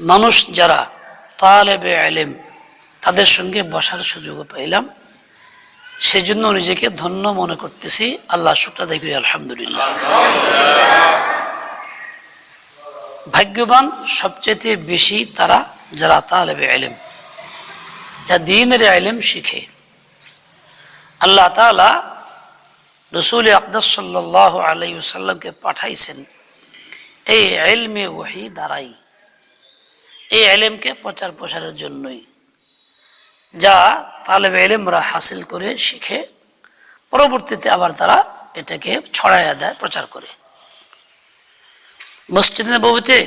মানুষ যারা তালেবে আলেম তাদের সঙ্গে বসার সুযোগ পাইলাম। সেজন্য নিজেকে ধন্য মনে করতেছি। আল্লাহ শুক্রা দেখি আলহামদুলিল্লাহ। ভাগ্যবান সবচেয়ে বেশি তারা যারা তালেবে আলেম যা দিনের আলেম শিখে। আল্লাহ তালা রসুল আকদাস সাল্লাহ আলাইসাল্লামকে পাঠাইছেন, এই এলমে ওহি দ্বারাই এই এলেমকে প্রচার প্রসারের জন্যই। যা তালেব এলেমরা হাসিল করে, শিখে, পরবর্তীতে আবার তারা এটাকে ছড়াইয়া দেয়, প্রচার করে। মসজিদ নবীতে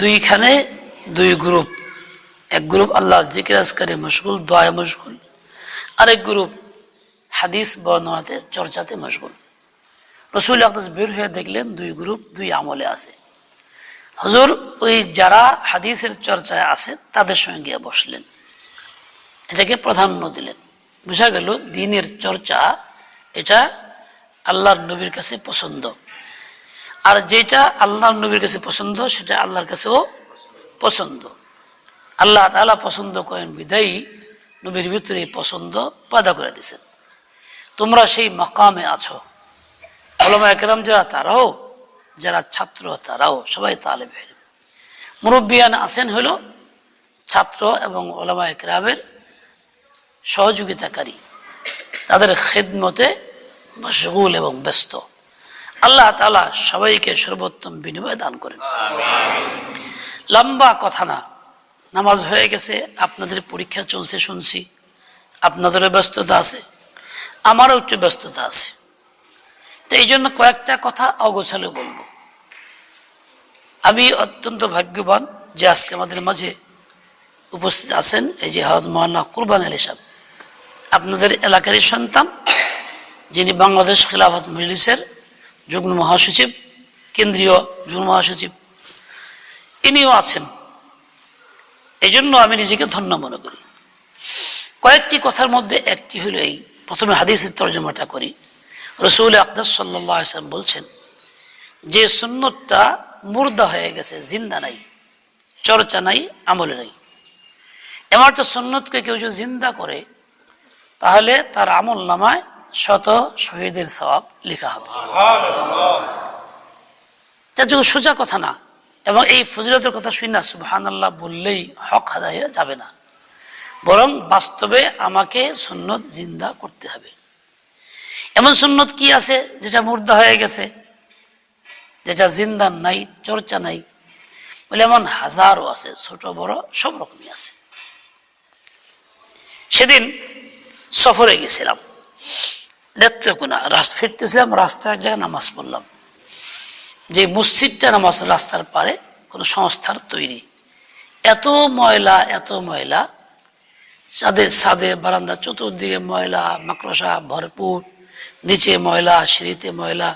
দুইখানে দুই গ্রুপ। এক গ্রুপ আল্লাহ জিকির আজকারে মশগুল দোয়ায় মশগুল। আরেক গ্রুপ হাদিস বর্ণনাতে, চর্চাতে মশগুল। রসুল আকদাস বের হয়ে দেখলেন দুই গ্রুপ, দুই আমলে আছে। হজুর, ওই যারা হাদিসের চর্চায় আছে তাদের সঙ্গে গিয়ে বসলেন। এটাকে প্রাধান্য দিলেন। বোঝা গেল, দিনের চর্চা, এটা আল্লাহর নবীর কাছে পছন্দ। আর যেটা আল্লাহর নবীর কাছে পছন্দ, সেটা আল্লাহর কাছেও পছন্দ। আল্লাহ তালা পছন্দ করেন বিদায়ী, নবীর ভিতরে পছন্দ পয়দা করে দিছেন তোমরা সেই মকামে আছো। আলমা একরাম যারা, তারাও যারা ছাত্র, তারাও সবাই তালেব মুরব্বিয়ান আছেন হলো ছাত্র এবং ওলামা একরামের সহযোগিতাকারী। তাদের খেদমতে মশগুল এবং ব্যস্ত। আল্লাহ তালা সবাইকে সর্বোত্তম বিনিময় দান করেন। লম্বা কথা না। নামাজ হয়ে গেছে, আপনাদের পরীক্ষা চলছে শুনছি। আপনাদেরও ব্যস্ততা আছে, আমারও একটু ব্যস্ততা আছে। তো এই জন্য কয়েকটা কথা অগোছালে বলব। আমি অত্যন্ত ভাগ্যবান যে আজকে আমাদের মাঝে উপস্থিত আছেন এই যে হজ মহানা কুরবান আলী সাহেব। আপনাদের এলাকারই সন্তান, যিনি বাংলাদেশ খিলাফত মজলিসের যুগ্ম মহাসচিব, কেন্দ্রীয় যুগ্ম মহাসচিব, ইনিও আছেন। এই জন্য আমি নিজেকে ধন্য মনে করি। কয়েকটি কথার মধ্যে একটি হলো এই, প্রথমে হাদিসের তর্জমাটা করি। রসুল আকদাস সাল্লাম বলছেন যে সুন্নতটা মুর্দা হয়ে গেছে জিন্দা নাই চর্চা নাই আমলে নাই। এমন একটা সুন্নতকে কেউ যদি জিন্দা করে তাহলে তার আমল নামায় শত শহীদের সবাব লেখা হবে। তার জন্য সোজা কথা না এবং এই ফজিলতের কথা শুনি না সুবহান আল্লাহ বললেই হক আদায় যাবে না। বরং বাস্তবে আমাকে সুন্নত জিন্দা করতে হবে। এমন সুন্নত কি আছে যেটা মুর্দা হয়ে গেছে? যেটা জিন্দা নাই, চর্চা নাই। বলে এমন হাজারও আছে, ছোট, বড়, সব রকমই আছে। সেদিন সফরে গেছিলাম। নেত্রকোনা রাস্তা ফিরতেছিলাম, রাস্তায় এক জায়গায় নামাজ পড়লাম। যে মসজিদটা নামাজ রাস্তার পারে, কোনো সংস্থার তৈরি। এত ময়লা এত ময়লা। ছাদে ছাদে বারান্দা চতুর্দিকে ময়লা, মাকড়সা ভরপুর। নিচে ময়লা, সিঁড়িতে ময়লা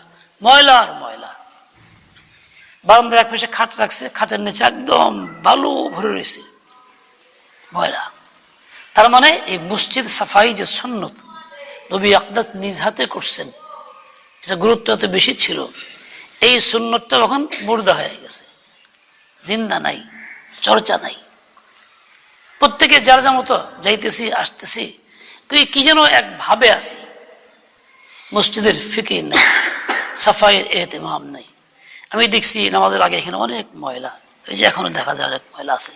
ময়লা আর ময়লা। বারান্দার এক পাশে খাট রাখছে, খাটের নিচে একদম বালু ভরে রয়েছে, ময়লা। তার মানে এই মসজিদ সাফাই যে সন্ন্যত নবী আকদাস নিজ হাতে করছেন, এটা গুরুত্ব এত বেশি ছিল, এই সুন্নতটা তখন মুর্দা হয়ে গেছে। জিন্দা নাই, চর্চা নাই। প্রত্যেকে যার যা মতো যাইতেছি, আসতেছি তুই কি যেন এক ভাবে আছি। মসজিদের ফিকির নাই, সাফাইয়ের এহতেমাম নাই। আমি দেখছি নামাজের আগে এখানে অনেক ময়লা, এই যে এখনও দেখা যায় অনেক ময়লা আছে।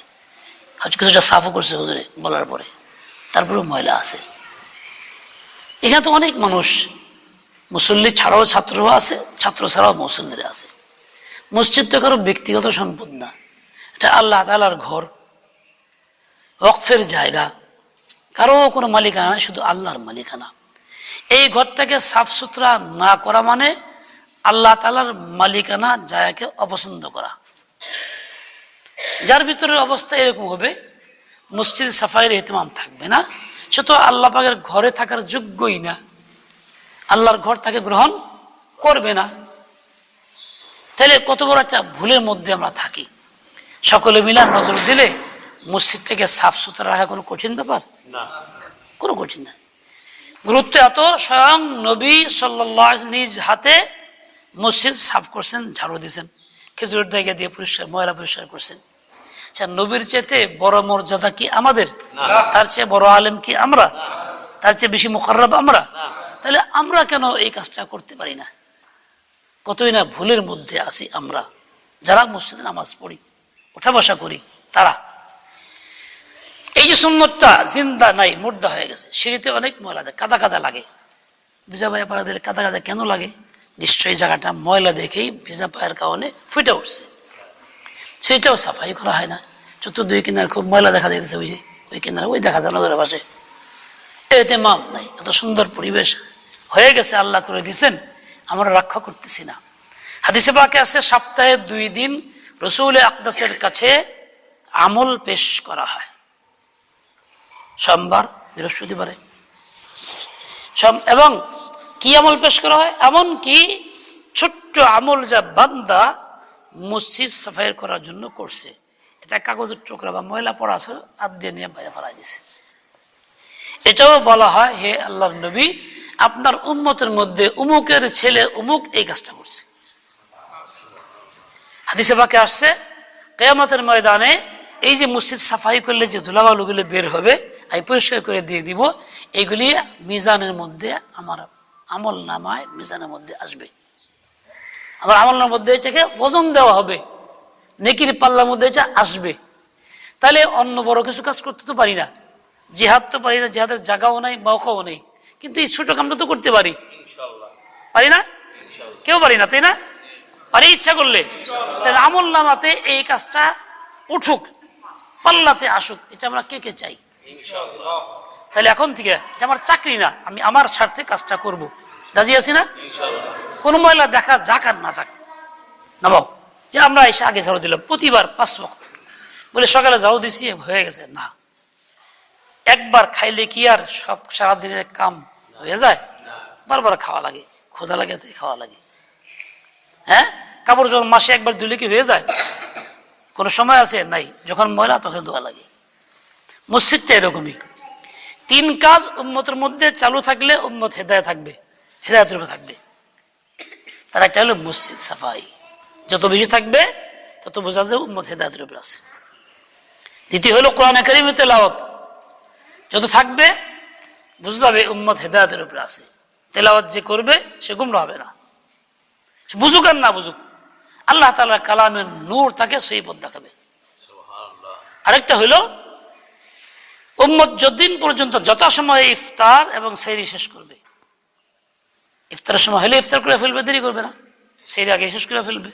কিছুটা সাফও করছে হুজুরে বলার পরে, তারপরেও ময়লা আছে। এখানে তো অনেক মানুষ, মুসল্লি ছাড়াও ছাত্রও আছে, ছাত্র ছাড়াও মুসল্লিরা আছে। মসজিদ তো কারও ব্যক্তিগত সম্পদ না, এটা আল্লাহ তালার ঘর ওকফের জায়গা। কারও কোনো মালিকানা শুধু আল্লাহর মালিকানা। এই ঘরটাকে সাফ সুতরা না করা মানে আল্লাহ তালার মালিকানা জায়গাকে অপছন্দ করা। যার ভিতরে অবস্থা এরকম হবে মসজিদ সাফাইয়ের এহতেমাম থাকবে না সে তো আল্লাহ পাকের ঘরে থাকার যোগ্যই না। আল্লাহর ঘর তাকে গ্রহণ করবে না। তাহলে কত বড় একটা ভুলের মধ্যে আমরা থাকি। সকলে মিলা নজর দিলে মসজিদটাকে সাফ সুতরা রাখা কোনো কঠিন ব্যাপার? না। কোনো কঠিন না। গুরুত্ব এত স্বয়ং নবী সাল্লাহ নিজ হাতে মসজিদ সাফ করছেন ঝাড়ু দিয়েছেন খেজুরের জায়গা দিয়ে পরিষ্কার ময়লা পরিষ্কার করছেন। আচ্ছা নবীর চেতে বড় মর্যাদা কি আমাদের? তার চেয়ে বড় আলেম কি আমরা? তার চেয়ে বেশি মোকাররব আমরা? তাহলে আমরা কেন এই কাজটা করতে পারি না? কতই না ভুলের মধ্যে আছি আমরা। যারা মসজিদে নামাজ পড়ি ওঠা বসা করি তারা। এই যে সুন্নতটা জিন্দা নাই, মুর্দা হয়ে গেছে। সিঁড়িতে অনেক ময়লা দেয়, কাদা কাদা লাগে। ভিজা পায়ে পাড়া দিলে কাদা কাদা কেন লাগে? নিশ্চয়ই জায়গাটা ময়লা দেখেই ভিজা পায়ের কারণে ফুটে উঠছে। সেটাও সাফাই করা হয় না। চতুর্দিকে কিনার খুব ময়লা দেখা যাইতেছে, ওই যে, ওই কিনারে, ওই দেখা যায় নজরের পাশে। এতে মাপ নাই, এত সুন্দর পরিবেশ। হয়ে গেছে, আল্লাহ করে দিয়েছেন, আমরা রক্ষা করতেছি না। হাদিসে পাকে আছে, সপ্তাহে দুই দিন রসুল আকদাসের কাছে আমল পেশ করা হয়। সোমবার, বৃহস্পতিবারে। এবং কি আমল পেশ করা হয়? এমন কি ছোট্ট আমল যা বান্দা মসজিদ সাফাই করার জন্য করছে। এটা কাগজের টুকরা বা ময়লা পড়া আছে, হাত দিয়ে নিয়ে বাইরে ফেলাই দিছে। এটাও বলা হয়, হে আল্লাহর নবী, আপনার উন্মতের মধ্যে উমুকের ছেলে উমুক এই কাজটা করছে। হাদিসে বাকে আসছে, কেয়ামতের ময়দানে এই যে মসজিদ সাফাই করলে যে ধুলাবালুগুলো বের হবে আমি পরিষ্কার করে দিয়ে দিব এইগুলি মিজানের মধ্যে আমার আমল নামায় মিজানের মধ্যে আসবে। আমার আমল নামার মধ্যে এটাকে ওজন দেওয়া হবে নেকির পাল্লার মধ্যে এটা আসবে। তাহলে অন্য বড় কিছু কাজ করতে তো পারি না জিহাদ তো পারি না জিহাদের জায়গাও নাই মৌকাও নেই। কিন্তু এই ছোট কামটা তো করতে পারি। পারি না? কেউ পারি না তাই না? পারি ইচ্ছা করলে। তাহলে আমল নামাতে এই কাজটা উঠুক পাল্লাতে আসুক এটা আমরা কে কে চাই? তাহলে এখন থেকে আমার চাকরি না আমি আমার স্বার্থে কাজটা করব। রাজি আছি না? কোন মহিলা দেখা যাক আর না যাক। নামাও যে আমরা এসে আগে ঝাড়ু দিলাম প্রতিবার পাঁচ বক্ত বলে সকালে ঝাড়ু দিছি হয়ে গেছে না। একবার খাইলে কি আর সব সারাদিনের কাম হয়ে যায়? বারবার খাওয়া লাগে ক্ষুধা লাগে তাই খাওয়া লাগে। হ্যাঁ? কাপড় যখন মাসে একবার ধুলে কি হয়ে যায় কোনো সময় আছে? নাই। যখন ময়লা তখন ধোয়া লাগে। মসজিদটা এরকমই। তিন কাজ উম্মতের মধ্যে চালু থাকলে উম্মত হেদায় থাকবে হেদায়তের উপর থাকবে। তার একটা হলো মসজিদ সাফাই। যত বেশি থাকবে তত বোঝা যায় উম্মত হেদায়তের উপর আছে। দ্বিতীয় হলো কোরআন একাডেমি তেলাওয়াত। যত থাকবে বুঝা যাবে উম্মত হেদায়তের উপরে আছে। তেলাওয়াত যে করবে সে গুমরা হবে না। বুঝুক আর না বুঝুক আল্লাহ তালার কালামের নূর তাকে সই পথ দেখাবে। আরেকটা হইল উম্মত যতদিন পর্যন্ত যথাসময়ে ইফতার এবং সেইরি শেষ করবে। ইফতারের সময় হলে ইফতার করে ফেলবে দেরি করবে না। সেইরি আগে শেষ করে ফেলবে।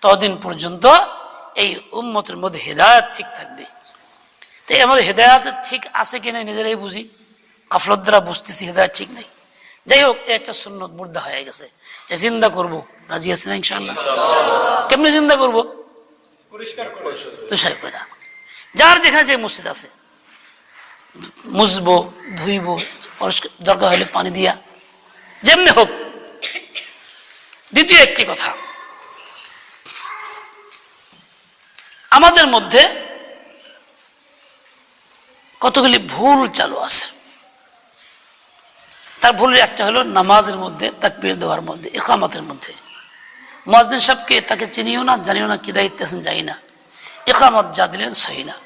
ততদিন পর্যন্ত এই উম্মতের মধ্যে হেদায়ত ঠিক থাকবে। তাই আমাদের হেদায়ত ঠিক আছে কিনা নিজেরাই বুঝি। কাফলত দ্বারা বুঝতেছি হেদায়ত ঠিক নাই। যাই হোক একটা সুন্নত মুর্দা হয়ে গেছে। যে জিন্দা করব। রাজি আছে না ইনশাল্লাহ কেমনি জিন্দা করব? বিষয় করে। যার যেখানে যে মসজিদ আছে। মুছবো, ধুইবো দরকার হলে পানি দিয়া। যেমনি হোক। দ্বিতীয় একটি কথা। আমাদের মধ্যে কতগুলি ভুল চালু আছে। তার ভুলের একটা হলো নামাজের মধ্যে, তাকবির দেওয়ার মধ্যে একামতের মধ্যে। মজদিন সাহেবকে তাকে চিনিও না, জানিও না, কি দায়িত্ব আছেন জানি না। একামত যা দিলেন সহি না।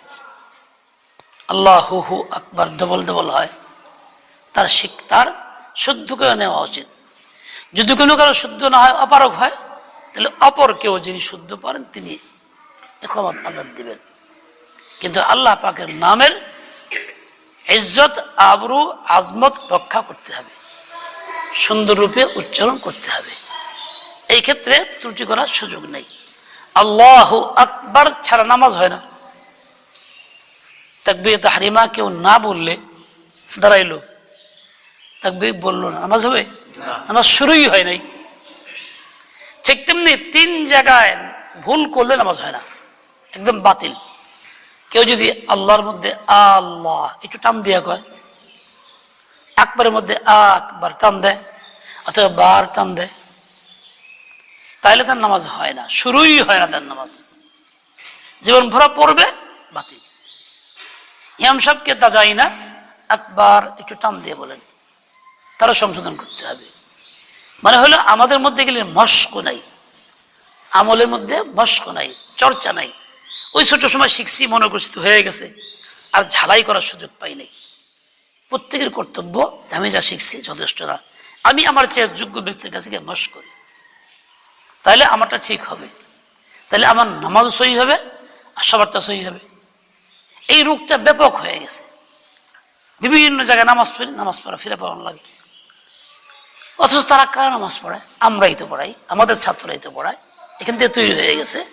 আল্লাহ হু আকবার, ডবল ডবল হয়। তার শিখ তার শুদ্ধ করে নেওয়া উচিত। যদি কোনো কারও শুদ্ধ না হয় অপারক হয়, তাহলে অপর কেউ যিনি শুদ্ধ পারেন, তিনি একামত আদান দিবেন। কিন্তু আল্লাহ পাকের নামের ইজ্জত, আবরু, আজমত রক্ষা করতে হবে। সুন্দর রূপে উচ্চারণ করতে হবে। এই ক্ষেত্রে ত্রুটি করার সুযোগ নেই। আল্লাহ আকবার ছাড়া নামাজ হয় না। তাকবির হারিমা কেউ না বললে দাঁড়াইলো। তাকবির বলল না। নামাজ হবে? নামাজ শুরুই হয় নাই। ঠিক তেমনি তিন জায়গায় ভুল করলে নামাজ হয় না। একদম বাতিল। কেউ যদি আল্লাহর মধ্যে আল্লাহ একটু টান দিয়া কয় একবারের মধ্যে আকবার টান দেয় অথবা বার টান দেয় তাহলে তার নামাজ হয় না। শুরুই হয় না তার নামাজ। জীবন ভরা পড়বে বাতিল। ইমাম সাহেবকে তা যাই না। একবার একটু টান দিয়ে বলেন তারা সংশোধন করতে হবে। মানে হলো আমাদের মধ্যে গেলে মস্ক নাই, আমলের মধ্যে মস্ক নাই, চর্চা নাই। ওই ছোট সময় শিখছি মনে করছি হয়ে গেছে, আর ঝালাই করার সুযোগ পাই নাই। প্রত্যেকের কর্তব্য, আমি যা শিখছি যথেষ্ট না। আমি আমার চেয়ে যোগ্য ব্যক্তির কাছে গিয়ে মশ করি। তাহলে আমারটা ঠিক হবে। তাহলে আমার নামাজ সহি হবে, আর সবারটা সহি হবে। এই রোগটা ব্যাপক হয়ে গেছে। বিভিন্ন জায়গায় নামাজ পড়ি, নামাজ পড়া, ফিরে পড়ানো লাগে। অথচ তারা কারা নামাজ পড়ায় আমরাই তো পড়াই, আমাদের ছাত্ররাই তো পড়ায়। এখান থেকে তৈরি হয়ে গেছে।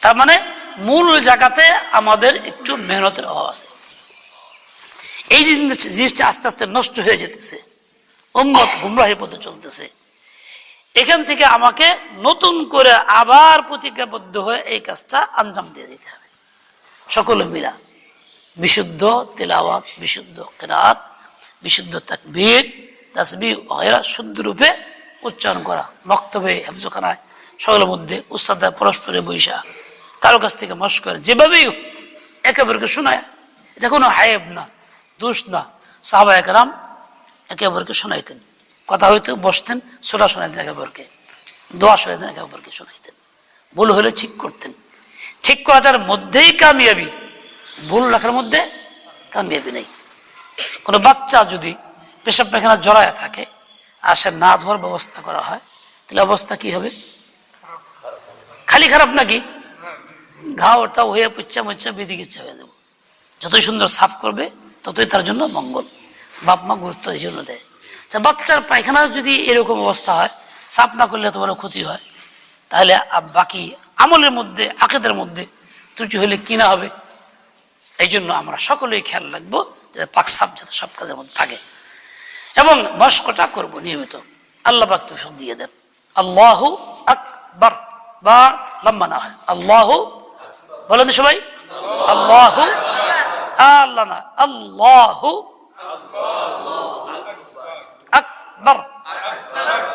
তার মানে মূল জায়গাতে আমাদের একটু মেহনতের অভাব আছে। এই জিনিস- জিনিসটা আস্তে আস্তে নষ্ট হয়ে যেতেছে। উম্মত গুমরাহি পথে চলতেছে। এখান থেকে আমাকে নতুন করে আবার প্রতিজ্ঞাবদ্ধ হয়ে এই কাজটা আঞ্জাম দিয়ে দিতে হবে। সকলে মিলা বিশুদ্ধ তেলাওয়াত, বিশুদ্ধ কেরাত, বিশুদ্ধ তাকবীর তাসবি হয়রা শুদ্ধ রূপে উচ্চারণ করা। বক্তব্যে হেফজখানায়, সকলের মধ্যে উস্তাদা পরস্পরে বৈশা। কারও কাছ থেকে মশ করে যেভাবেই হোক একেবারে শোনায়। এটা কোনো হায়েব না, দোষ না। সাহাবা একরাম একেবারকে শোনাইতেন। কথা হইতে বসতেন সোটা শোনাইতেন একেবারকে দোয়া শোনাইতেন একেবারকে শোনাইতেন। ভুল হলে ঠিক করতেন। ঠিক করাটার মধ্যেই কামিয়াবি। ভুল রাখার মধ্যে কামিয়াবি নেই। কোনো বাচ্চা যদি পেশাব পায়খানা জড়ায় থাকে আর সে না ধোয়ার ব্যবস্থা করা হয়, তাহলে অবস্থা কি হবে? খালি খারাপ নাকি? ঘাওটা হয়ে পুচ্চা মুচ্চা বেদিক ইচ্ছা হয়ে দেবো যতই সুন্দর সাফ করবে, ততই তার জন্য মঙ্গল। বাপ মা গুরুত্ব এই জন্য দেয়। তা বাচ্চার পায়খানা যদি এরকম অবস্থা হয়, সাফ না করলে তোমার ক্ষতি হয়। তাহলে বাকি আমলের মধ্যে, আকেদের মধ্যে ত্রুটি হলে কিনা হবে? এই জন্য আমরা সকলেই খেয়াল রাখব যে পাক সাপ যাতে সব কাজের মধ্যে থাকে। এবং মস্কটা করব নিয়মিত। আল্লাহ পাক তো সব দিয়ে দেন। আল্লাহু আকবার। বা লম্বা না হয়। আল্লাহ বলেন সবাই। আল্লাহু আল্লাহ না। আল্লাহু আকবার।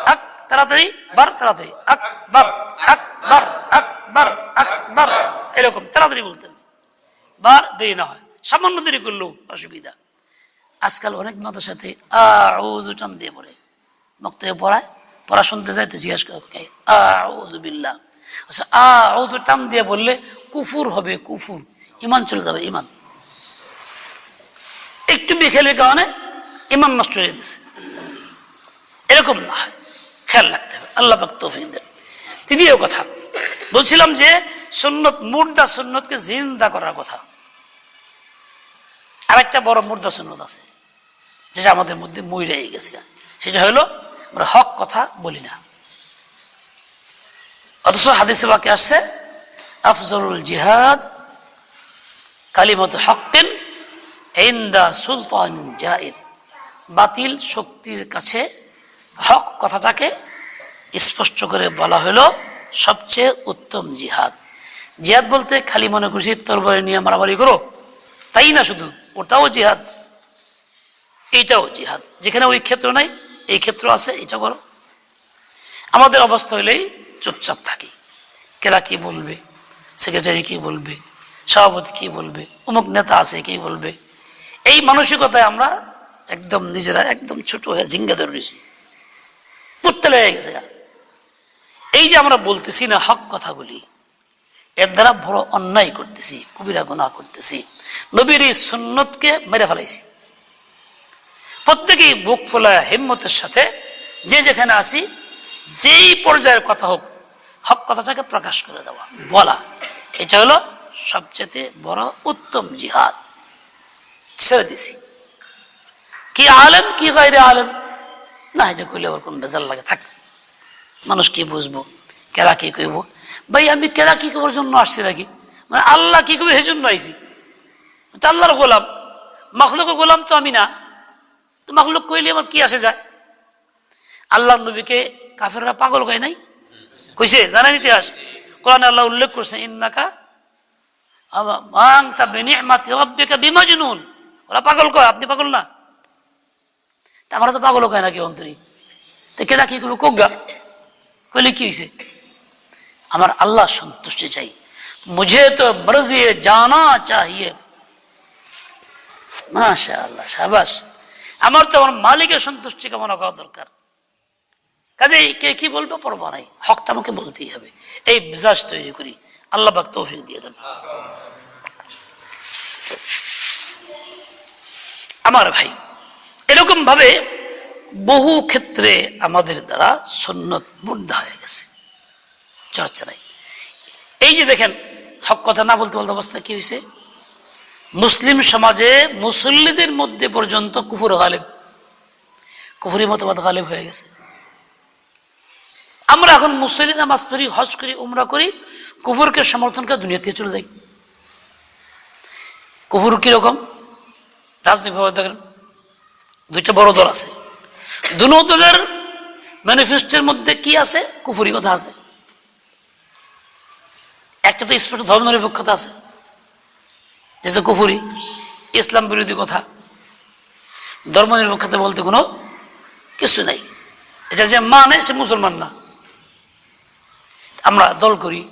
আক তাড়াতাড়ি। বার তাড়াতাড়ি। আকবার। আকবার। আকবার আকবার। এরকম, তাড়াতাড়ি বলতে হবে। বার দেরি না হয়। সামান্য দেরি করলেও অসুবিধা। আজকাল অনেক মাদ্রাসাতে আউযু টান দিয়ে পড়ে। মক্তবে পড়ায়, পড়া শুনতে যায় তো জিজ্ঞাসা করে আউযু বিল্লাহ। আচ্ছা টান দিয়ে বললে কুফুর হবে, কুফুর। ইমান চলে যাবে, ইমান। একটু বিখেলের কারণে ইমান নষ্ট হয়ে গেছে। এরকম না হয়। খেয়াল রাখতে হবে। আল্লাহ পাক তৌফিক দেন। তৃতীয় কথা বলছিলাম যে সুন্নত, মুর্দা সুন্নতকে জিন্দা করার কথা। আর একটা বড় মুর্দা সুন্নত আছে, যেটা আমাদের মধ্যে মইরাই গেছে। সেটা হলো, আমরা হক কথা বলি না। অথচ হাদিসে বাকি আসছে আফজরুল জিহাদ কালিমত হকেন ইন্দা সুলতান জাইর। বাতিল শক্তির কাছে হক কথাটাকে স্পষ্ট করে বলা হলো সবচেয়ে উত্তম জিহাদ। জিহাদ বলতে খালি মনে খুশি তরবারি নিয়ে মারামারি করো। তাই না শুধু? ওটাও জিহাদ। এইটাও জিহাদ। যেখানে ওই ক্ষেত্র নাই, এই ক্ষেত্র আছে, এটা করো। আমাদের অবস্থা হলেই চুপচাপ থাকি। কেরা কি বলবে? সেক্রেটারি কি বলবে? সভাপতি কি বলবে? অমুক নেতা আছে, কি বলবে? এই মানসিকতায় আমরা একদম নিজেরা একদম ছোট হয়ে ঝিঙ্গা ধরে রয়েছি। পড়তে লেগে গেছে। এই যে আমরা বলতেছি না হক কথাগুলি, এর দ্বারা বড় অন্যায় করতেছি, কবিরা গুনাহ করতেছি। নবীর এই সুন্নতকে মেরে ফেলাইছি। প্রত্যেকেই বুক ফোলা হিম্মতের সাথে যে যেখানে আসি যেই পর্যায়ের কথা হোক, হক কথাটাকে প্রকাশ করে দেওয়া, বলা। এটা হলো সবচেয়ে বড় উত্তম জিহাদ। ছেড়ে দিছি। কি আলেম, কি গাইরে আলেম? না, এটা করলে আবার কোন বেজাল লাগে, থাক। মানুষ কি বুঝব? কেরা কি কইব? ভাই, আমি কেরা কি করার জন্য আসছি নাকি? মানে আল্লাহ কি করবে সেই জন্য আইছি। তো আল্লাহর গোলাম। মখলুকের গোলাম তো আমি না। তো মখলুক কইলে আমার কি আসে যায়? আল্লাহ নবীকে কাফেররা পাগল কয় নাই? কইছে জানেন ইতিহাস। কোরআন আল্লাহ উল্লেখ করছে, ইন্নাকা বিমাজনুন। ওরা পাগল কয়, আপনি পাগল না? আমরা তো পাগল কয় নাকি অন্তরি। তো কেনা কি করব কোগা? কইলে কি হয়েছে আমার আল্লাহ সন্তুষ্টি চাই। মুঝে তো মর্জি জানা চাহিয়ে। মাশা আল্লাহ সাবাস। আমার তো আমার মালিকের সন্তুষ্টি কামনা করা দরকার। কাজে কে কি বলবে পরবা নাই। হকটা আমাকে বলতেই হবে। এই মেজাজ তৈরি করি। আল্লাহ পাক তৌফিক দিয়ে দেন। আমার ভাই এরকম ভাবে বহু ক্ষেত্রে আমাদের দ্বারা সন্ন্যত মুর্দা হয়ে গেছে। চর্চা নাই। এই যে দেখেন, হক কথা না বলতে বলতে অবস্থা কি হয়েছে? মুসলিম সমাজে মুসল্লিদের মধ্যে পর্যন্ত কুফুর গালেব। কুফুরি মতবাদ গালেব হয়ে গেছে। আমরা এখন মুসলিম নামাজ পড়ি, হজ করি, উমরা করি, কুফুরকে সমর্থন করে দুনিয়াতে চলে যাই। কুফুর কীরকম? রাজনৈতিকভাবে দেখেন, দুইটা বড় দল আছে। দুনো দলের ম্যানিফেস্টোর মধ্যে কি আছে? কুফুরি কথা আছে। একটা তো স্পষ্ট ধর্ম নিরপেক্ষতা আছে। যেহেতু কুফুরি, ইসলাম বিরোধী কথা। ধর্ম নিরপেক্ষতা বলতে কোনো কিছু নাই। এটা যে মানে সে মুসলমান না। আমরা দল করি,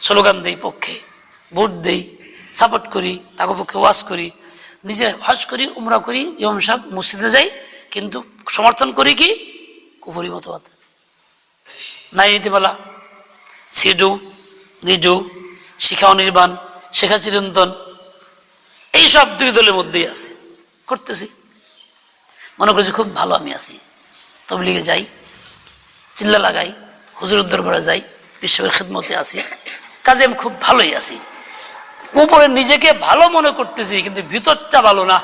স্লোগান দেই পক্ষে, ভোট দেই সাপোর্ট করি, তাকে পক্ষে ওয়াজ করি, নিজে হজ করি, উমরা করি, ইমাম সাহেব মসজিদে যাই কিন্তু সমর্থন করি কি? কুফুরি মতবাদ। নাই নীতিমালা। সিডু, নিডু, শিখা অনির্বাণ শেখা চিরন্তন, এইসব দুই দলের মধ্যেই আছে। করতেছি। মনে করছি খুব ভালো আমি আছি। তবলিগে যাই চিল্লা লাগাই হুজুর দরবারে যাই, বিশ্বের খেদমতে আছি। কাজে আমি খুব ভালোই আছি। উপরে নিজেকে ভালো মনে করতেছি, কিন্তু ভিতরটা ভালো না।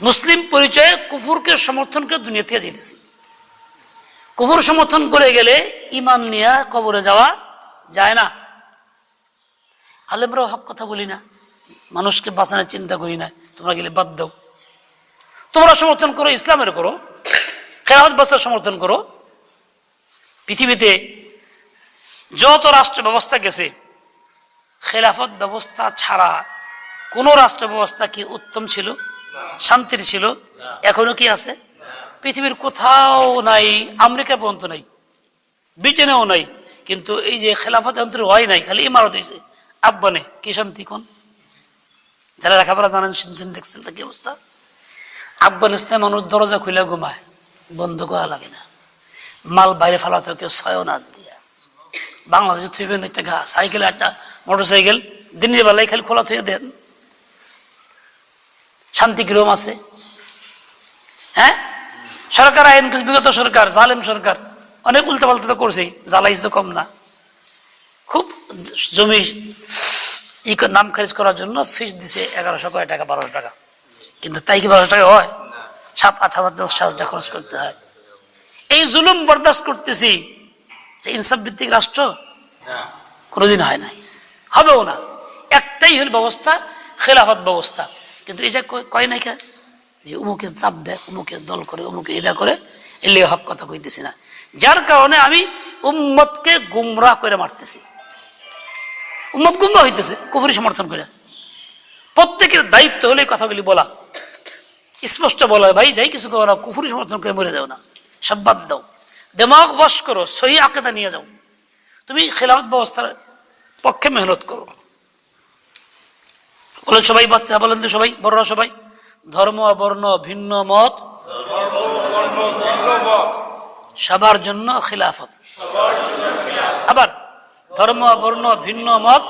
মুসলিম পরিচয়ে কুফুরকে সমর্থন করে দুনিয়া থেকে যেতেছি কুফুর সমর্থন করে গেলে ইমান নিয়ে কবরে যাওয়া যায় না। আলেমরাও হক কথা বলি না। মানুষকে বাঁচানোর চিন্তা করি না। তোমরা গেলে বাদ দাও। তোমরা সমর্থন করো, ইসলামের করো। খেলাফত ব্যবস্থা সমর্থন করো। পৃথিবীতে যত রাষ্ট্র ব্যবস্থা গেছে, খেলাফত ব্যবস্থা ছাড়া কোনো রাষ্ট্র ব্যবস্থা কি উত্তম ছিল? শান্তির ছিল। এখনও কি আছে? পৃথিবীর কোথাও নাই, আমেরিকা পর্যন্ত নাই, ব্রিটেনেও নাই, কিন্তু এই যে খেলাফত অন্তর হয় নাই, খালি ইমারত হয়েছে আফগানে কি শান্তি কোন? যারা লেখাপড়া জানেন, শুনছেন, দেখছেন তা কি অবস্থা? আফগানিস্তানে মানুষ দরজা খুলে ঘুমায়, বন্ধ করা লাগে না। মাল বাইরে ফেলাতে কেউ ছয় না দিয়া। বাংলাদেশে থইবেন একটা গা, সাইকেল একটা মোটর সাইকেল দিনের বেলায় খালি খোলা থুয়ে দেন। শান্তি কিরম আছে। হ্যাঁ? সরকার আইন বিগত সরকার জালেম সরকার অনেক উল্টা পাল্টা তো করছেই জ্বালাইস তো কম না। খুব জমি নাম খারিজ করার জন্য ফিস দিছে এগারোশো কয় টাকা বারোশো টাকা। কিন্তু তাই কি বারোশো টাকা হয়? সাত আট হাজার দশ হাজার খরচ করতে হয়। এই জুলুম বরদাস্ত করতেছি যে ইনসাফ ভিত্তিক রাষ্ট্র কোনোদিন হয় নাই। হবেও না। একটাই হল ব্যবস্থা খেলাফত ব্যবস্থা। কিন্তু এটা কয়- নাই যে উমুকে চাপ দেয় উমুকে দল করে উমুকে এটা করে, এলে হক কথা কইতেছি না। যার কারণে আমি উম্মতকে গুমরাহ করে মারতেছি। উম্মত গুমরাহ হইতেছে, কুফরি সমর্থন করে। প্রত্যেকের দায়িত্ব হলে কথাগুলি বলা। স্পষ্ট বলা, ভাই, যাই কিছু করো না, কুফুরি সমর্থন করে মরে যাও না। সব বাদ দাও। দেমাগ বস করো, সহি আকেদা নিয়ে যাও। তুমি খেলাফত ব্যবস্থার পক্ষে মেহনত করো। বলেন সবাই, বাচ্চা বলেন তো সবাই, বড়রা সবাই। ধর্ম, বর্ণ, ভিন্ন মত। সবার জন্য খিলাফত। আবার, ধর্ম, বর্ণ, ভিন্ন মত।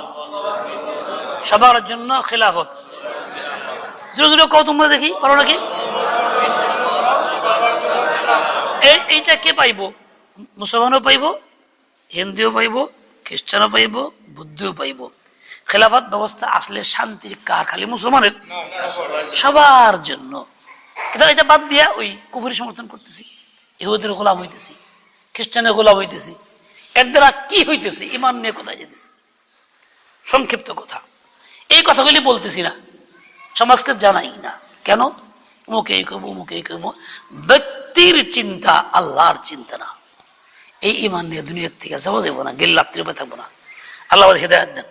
সবার জন্য খিলাফত। জোরে কও তোমরা দেখি, পারো নাকি? এই, এইটা কে পাইব? মুসলমানও পাইব, হিন্দুও পাইব, খ্রিস্টানও পাইব, বুদ্ধও পাইব। খেলাফত ব্যবস্থা আসলে শান্তি কার? খালি মুসলমানের? সবার জন্য। কিন্তু এটা বাদ দিয়া ওই কুফুরি সমর্থন করতেছি ইহুদের গোলাম হইতেছি খ্রিস্টানের গোলাম হইতেছি এর দ্বারা কি হইতেছে? ইমান নিয়ে কোথায় যেতেছি? সংক্ষিপ্ত কথা। এই কথাগুলি বলতেছি না সমাজকে জানাই না। কেন? মুখে এই করব মুখে এই করব ব্যক্তির চিন্তা আল্লাহর চিন্তা না। এই ইমান নিয়ে দুনিয়ার থেকে যাব যাব না গেল রাত্রি থাকব না। আল্লাহ হেদায়ত দেন।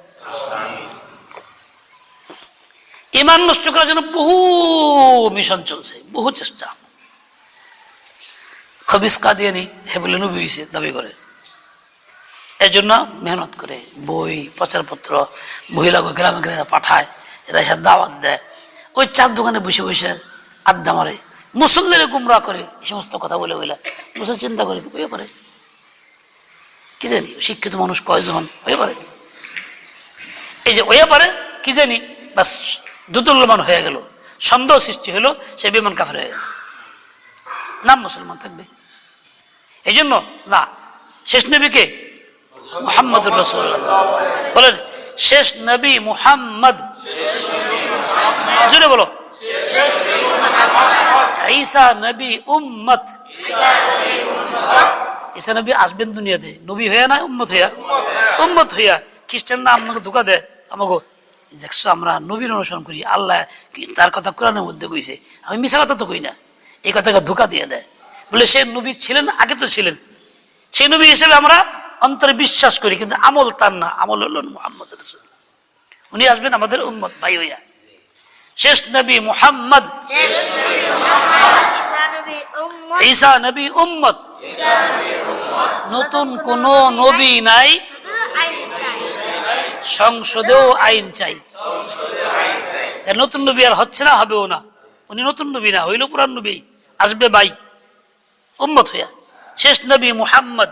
ইমান নষ্ট করার জন্য বহু মিশন চলছে, বহু চেষ্টা। খবিস কাদিয়ানি হেবলে নবী হয়েছে দাবি করে। এর জন্য মেহনত করে বই, প্রচারপত্র মহিলা গ্রামে গ্রামে পাঠায়, এরা এসে দাওয়াত দেয়। ওই চার দোকানে বসে বসে আড্ডা মারে, মুসল্লিরে গুমরা করে, এই সমস্ত কথা বলে বলে। মুসল চিন্তা করে কি পারে। কি জানি, শিক্ষিত মানুষ কয়জন, হয়ে পারে। এই যে হয়ে পারে, কি জানি? বাস দুতুল্যমান হয়ে গেল। সন্দেহ সৃষ্টি হলো সে বিমান কাফের হয়ে গেল। নাম মুসলমান থাকবে। এই জন্য না, শেষ নবীকে মোহাম্মদ বলেন, শেষ নবী মুহাম্মদ। জুড়ে বলো। ঈসা নবী উম্মত। ঈসা নবী আসবেন দুনিয়াতে। নবী হইয়া না উম্মত হইয়া? উম্মত হইয়া খ্রিস্টানরা আমাকে ধোকা দেয়। আমাকে দেখছ আমরা নবীর অনুসরণ করি আল্লাহ কি তার কথা কোরআনের মধ্যে কইছে? আমি মিশা কথা তো কই না। এই কথাকে ধোকা দিয়ে দেয়। বলে সে নবী ছিলেন আগে তো ছিলেন। সেই নবী হিসেবে আমরা অন্তরে বিশ্বাস করি কিন্তু আমল তার না। আমল হল মোহাম্মদ রসুল উনি আসবেন আমাদের উম্মত ভাই হইয়া। শেষ নবী মুহাম্মদ। ঈসা নবী উম্মত। নতুন কোন নবী নাই। সংসদেও আইন চাই। নতুন নবী আর হচ্ছে না, হবেও না। উনি নতুন নবী না, হইল পুরান নবী। আসবে বাই উম্মত হইয়া। শেষ নবী মুহাম্মদ।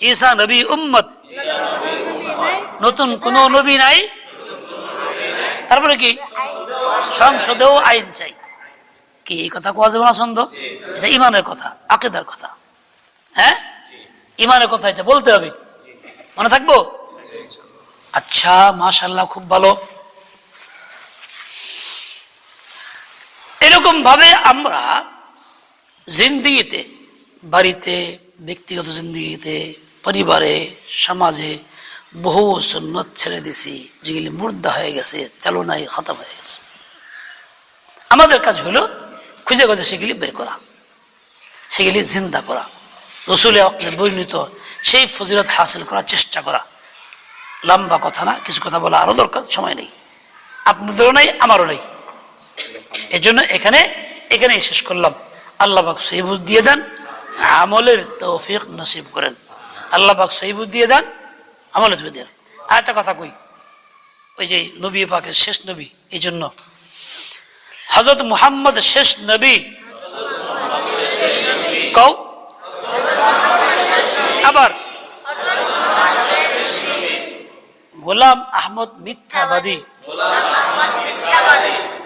ঈসা নবী উম্মত। নতুন কোন নবী নাই। তারপরে কি? সংসদেও আইন চাই। কি এই কথা কোয়া যাবে না ছন্দ? এটা ইমানের কথা, আকেদার কথা। হ্যাঁ? ইমানের কথা এটা বলতে হবে। মনে থাকব? আচ্ছা মাশাল্লাহ খুব ভালো। এরকম ভাবে আমরা জিন্দিগিতে, বাড়িতে, ব্যক্তিগত জিন্দিগিতে, পরিবারে, সমাজে বহু সুন্নত ছেড়ে দিছি, যেগুলি মুর্দা হয়ে গেছে, চালনায় খতম হয়ে গেছে। আমাদের কাজ হলো খুঁজে খুঁজে সেগুলি বের করা, সেগুলি জিন্দা করা। রসুলে বর্ণিত সেই ফজিলত হাসিল করার চেষ্টা করা। লম্বা কথা না, কিছু কথা বলা আরও দরকার, সময় নেই। আপনাদেরও নাই, আমারও নেই। এজন্য এখানে, এখানেই শেষ করলাম। আল্লাহ পাক সহিবুজ দিয়ে দেন, আমলের তৌফিক নসিব করেন। আল্লাহ পাক সহিবুজ দিয়ে দেন, আমলের তৌফিক দেন। আর একটা কথা কই, ওই যে নবী পাকের শেষ নবী এই জন্য হজরত মুহাম্মদ শেষ নবী। কও? আবার। গোলাম আহমদ মিথ্যাবাদী।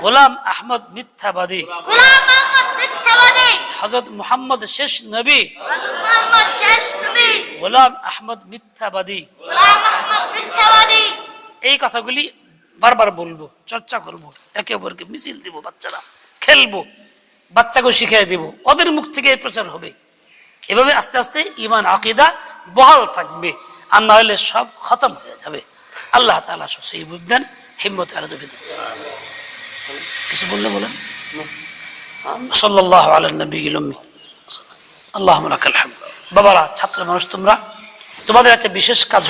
গোলাম আহমদ মিথ্যাবাদী। হজরত মুহাম্মদ শেষ নবী। গোলাম আহমদ মিথ্যাবাদী। এই কথাগুলি বারবার বলব, চর্চা করব, একে অপরকে মিছিল দিব বাচ্চারা, খেলব বাচ্চাকে শিখিয়ে দিব। ওদের মুখ থেকে প্রচার হবে। এভাবে আস্তে আস্তে ইমান আকিদা বহাল থাকবে। আর না হলে সব খতম হয়ে যাবে। আল্লাহ তালা সব সেই বুঝতেন হিম্মত আর তফি কিছু বললে বলেন? সাল্লাহ আলা নবী আল্লাহ বাবারা, ছাত্র মানুষ তোমরা, তোমাদের একটা বিশেষ কাজ